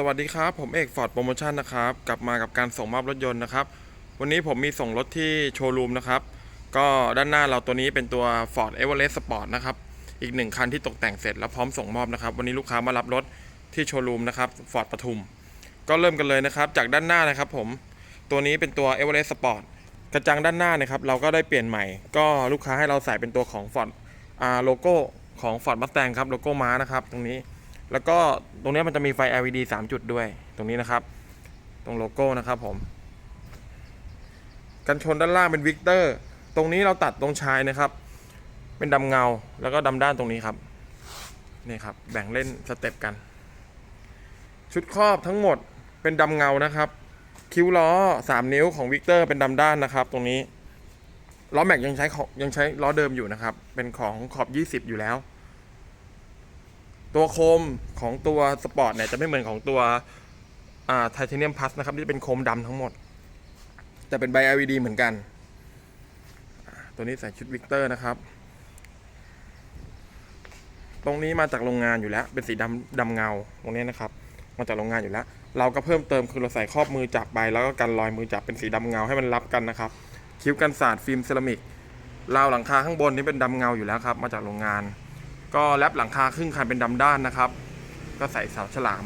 สวัสดีครับ ผมเอกฟอร์ดโปรโมชั่นนะครับ กลับมากับการส่งมอบรถยนต์นะครับ วันนี้ผมมีส่งรถที่โชว์รูมนะครับ ก็ด้านหน้าเราตัวนี้เป็นตัว Ford Everest Sport นะครับ อีกหนึ่งคันที่ตกแต่งเสร็จแล้วพร้อมส่งมอบนะครับ วันนี้ลูกค้ามารับรถที่โชว์รูมนะครับฟอร์ดปทุม ก็เริ่มกันเลยนะครับ จากด้านหน้านะครับผม ตัวนี้เป็นตัว Everest Sport กระจังด้านหน้านะครับ เราก็ได้เปลี่ยนใหม่ ก็ลูกค้าให้เราใส่เป็นตัวของ Ford อ่าโลโก้ของ Ford Mustang ครับ โลโก้ม้านะครับ ตรงนี้ แล้วก็ตรงนี้มันจะมีไฟ LED 3 จุดด้วย ตรงนี้นะครับ ตรงโลโก้นะครับผม กันชนด้านล่างเป็นวิกเตอร์ ตรงนี้เราตัดตรงชายนะครับ เป็นดำเงา แล้วก็ดำด้านตรงนี้ครับ นี่ครับ แบ่งเล่นสเต็ปกัน ชุดครอบทั้งหมดเป็นดำเงานะครับ คิ้วล้อ 3 นิ้วของวิกเตอร์เป็นดำด้านนะครับ ตรงนี้ล้อแม็กยังใช้ยังใช้ล้อเดิมอยู่นะครับ เป็นของขอบ 20 อยู่แล้ว ตัวโคมของตัวสปอร์ตเนี่ยจะไม่เหมือนของตัวไทเทเนียมพัสนะครับที่เป็นโคมดำทั้งหมดแต่เป็นใบ LED เหมือนกัน ตัวนี้ใส่ชุดวิกเตอร์นะครับ ตรงนี้มาจากโรงงานอยู่แล้ว เป็นสีดำดำเงาตรงนี้นะครับ มาจากโรงงานอยู่แล้ว เราก็เพิ่มเติมคือเราใส่ครอบมือจับไปแล้วก็กันรอยมือจับเป็นสีดำเงาให้มันรับกันนะครับ คิ้วกันสาดฟิล์มเซรามิกราวหลังคาข้างบนนี่เป็นดำเงาอยู่แล้วครับ มาจากโรงงาน ก็แลบหลังคาครึ่งคันเป็นดำด้านนะครับ ก็ใส่เสาฉลาม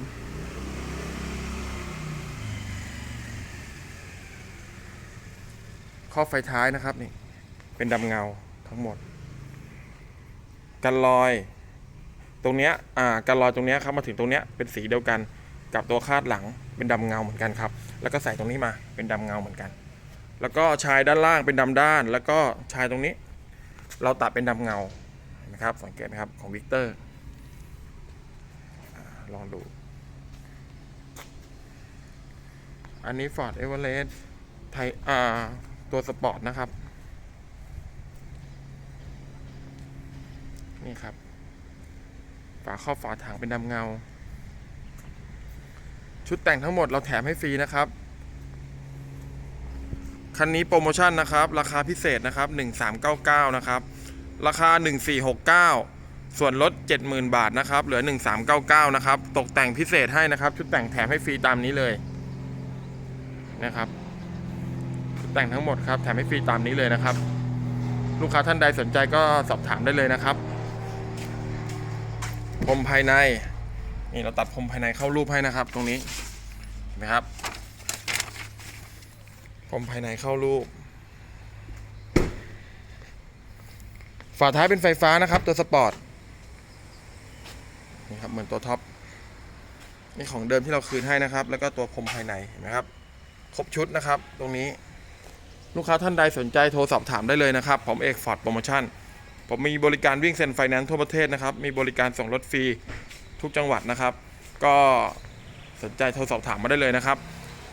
ข้อไฟท้ายนะครับนี่เป็นดำเงาทั้งหมด กันรอย ตรงเนี้ยอ่ากันรอยตรงเนี้ยครับมาถึงตรงเนี้ยเป็นสีเดียวกันกับตัวคาดหลังเป็นดำเงาเหมือนกันครับ แล้วก็ใส่ตรงนี้มาเป็นดำเงาเหมือนกัน แล้วก็ชายด้านล่างเป็นดำด้าน แล้วก็ชายตรงนี้ เราตัดเป็นดำเงา นะครับ สังเกตนะครับของวิกเตอร์ลองดู อันนี้ Ford Everest ไทยอ่าตัวสปอร์ตนะครับ นี่ครับ ฝาครอบฝาถังเป็นดำเงา ชุดแต่งทั้งหมดเราแถมให้ฟรีนะครับ คันนี้โปรโมชั่นนะครับ ราคาพิเศษนะครับ 1399 นะครับ ราคา 1469 ส่วนลด 70,000 บาทนะครับ เหลือ 1399 นะครับ ตกแต่งพิเศษให้นะครับ ชุดแต่งแถมให้ฟรีตามนี้เลยนะครับชุดแต่งทั้งหมดครับ แถมให้ฟรีตามนี้เลยนะครับ ลูกค้าท่านใดสนใจก็สอบถามได้เลยนะครับพรมภายในนี่เราตัดพรมภายในเข้ารูปให้นะครับ ตรงนี้เห็นไหมครับพรมภายในเข้ารูปาท้ายเป็นไฟฟ้านะครับ ตัวสปอร์ตนี่ครับเหมือนตัวท็อปนี่ของเดิมที่เราคืนให้นะครับ แล้วก็ตัวพรมภายในเห็นไหมครับ ครบชุดนะครับ ตรงนี้ลูกค้าท่านใดสนใจโทรสอบถามได้เลยนะครับ ผมเอกฟอร์ดโปรโมชั่นผมมีบริการวิ่งเซ็นไฟแนนซ์ทั่วประเทศนะครับ มีบริการส่งรถฟรีทุกจังหวัดนะครับ ก็สนใจโทรสอบถามมาได้เลยนะครับ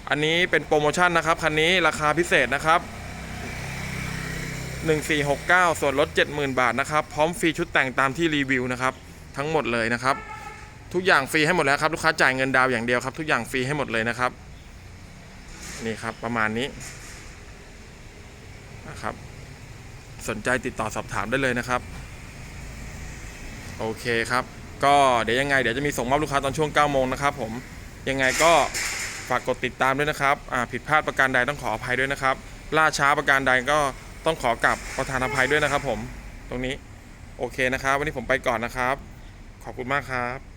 อันนี้เป็นโปรโมชั่นนะครับคันนี้ราคาพิเศษนะครับ 1469 ส่วนลด 70,000 บาทนะครับ พร้อมฟรีชุดแต่งตามที่รีวิวนะครับ ทั้งหมดเลยนะครับ ทุกอย่างฟรีให้หมดแล้วครับ ลูกค้าจ่ายเงินดาวอย่างเดียวครับ ทุกอย่างฟรีให้หมดเลยนะครับ นี่ครับประมาณนี้นะครับ สนใจติดต่อสอบถามได้เลยนะครับ โอเคครับ ก็เดี๋ยวยังไงเดี๋ยวจะมีส่งมอบลูกค้าตอนช่วง 9 โมงนะครับผม ยังไงก็ฝากกดติดตามด้วยนะครับอ่าผิดพลาดประการใดต้องขออภัยด้วยนะครับ ล่าช้าประการใดก็ ต้องขอกลับประธานอภัยด้วยนะครับผมตรงนี้โอเคนะครับ วันนี้ผมไปก่อนนะครับ ขอบคุณมากครับ